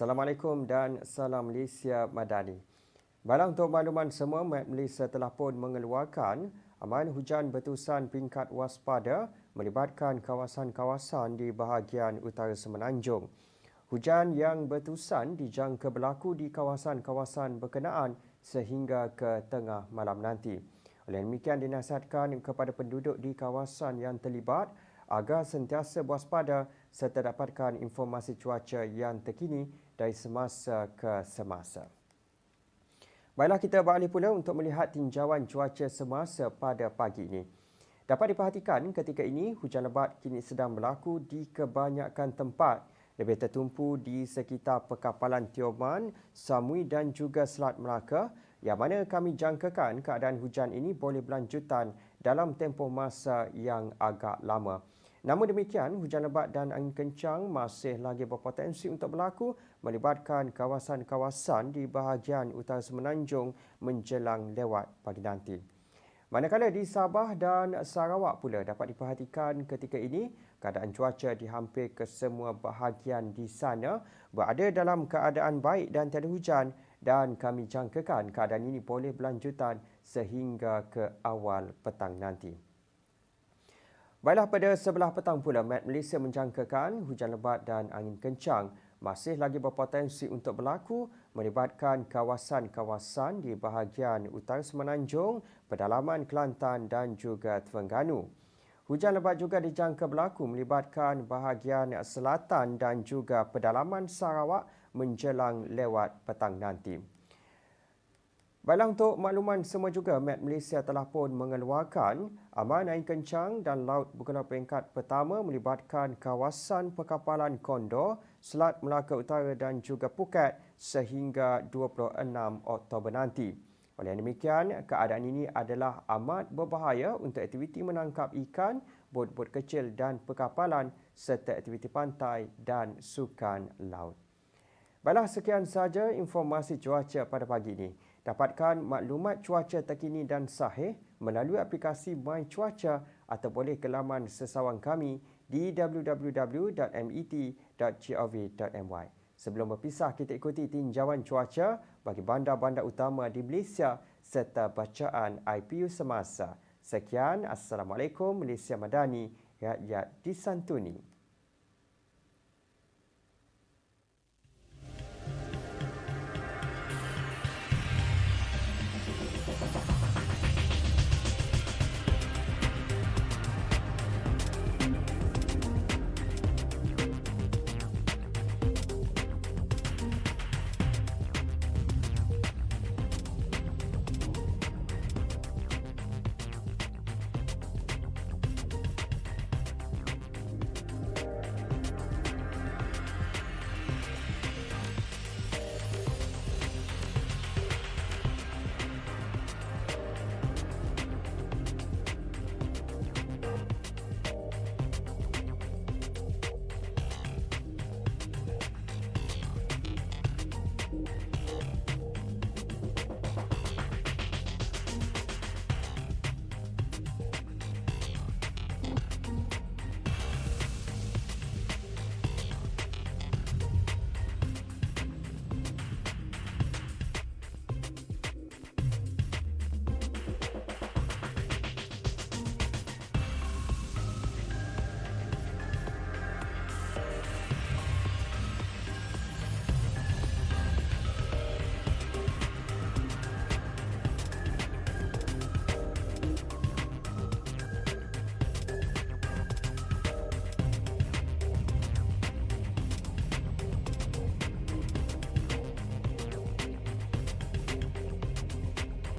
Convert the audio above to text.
Assalamualaikum dan salam Malaysia Madani. Balang untuk makluman semua, Met Malaysia telah pun mengeluarkan aman hujan bertusan peringkat waspada melibatkan kawasan-kawasan di bahagian utara Semenanjung. Hujan yang bertusan dijangka berlaku di kawasan-kawasan berkenaan sehingga ke tengah malam nanti. Oleh demikian dinasihatkan kepada penduduk di kawasan yang terlibat agar sentiasa waspada serta dapatkan informasi cuaca yang terkini dari semasa ke semasa. Baiklah kita beralih pula untuk melihat tinjauan cuaca semasa pada pagi ini. Dapat diperhatikan ketika ini hujan lebat kini sedang berlaku di kebanyakan tempat lebih tertumpu di sekitar perkapalan Tioman, Samui dan juga Selat Melaka yang mana kami jangkakan keadaan hujan ini boleh berlanjutan dalam tempoh masa yang agak lama. Namun demikian, hujan lebat dan angin kencang masih lagi berpotensi untuk berlaku melibatkan kawasan-kawasan di bahagian utara semenanjung menjelang lewat pagi nanti. Manakala di Sabah dan Sarawak pula dapat diperhatikan ketika ini, keadaan cuaca di hampir ke semua bahagian di sana berada dalam keadaan baik dan tiada hujan dan kami jangkakan keadaan ini boleh berlanjutan sehingga ke awal petang nanti. Baiklah pada sebelah petang pula, Met Malaysia menjangkakan hujan lebat dan angin kencang masih lagi berpotensi untuk berlaku melibatkan kawasan-kawasan di bahagian utara Semenanjung, pedalaman Kelantan dan juga Terengganu. Hujan lebat juga dijangka berlaku melibatkan bahagian selatan dan juga pedalaman Sarawak menjelang lewat petang nanti. Baiklah untuk makluman semua juga, Met Malaysia telah pun mengeluarkan aman air kencang dan laut bergelar peringkat pertama melibatkan kawasan perkapalan Kondo, Selat Melaka Utara dan juga Phuket sehingga 26 Oktober nanti. Oleh demikian, keadaan ini adalah amat berbahaya untuk aktiviti menangkap ikan, bot-bot kecil dan perkapalan serta aktiviti pantai dan sukan laut. Baiklah, sekian sahaja informasi cuaca pada pagi ini. Dapatkan maklumat cuaca terkini dan sahih melalui aplikasi My Cuaca atau boleh ke laman sesawang kami di www.met.gov.my. Sebelum berpisah, kita ikuti tinjauan cuaca bagi bandar-bandar utama di Malaysia serta bacaan IPU semasa. Sekian, Assalamualaikum Malaysia Madani, rakyat disantuni.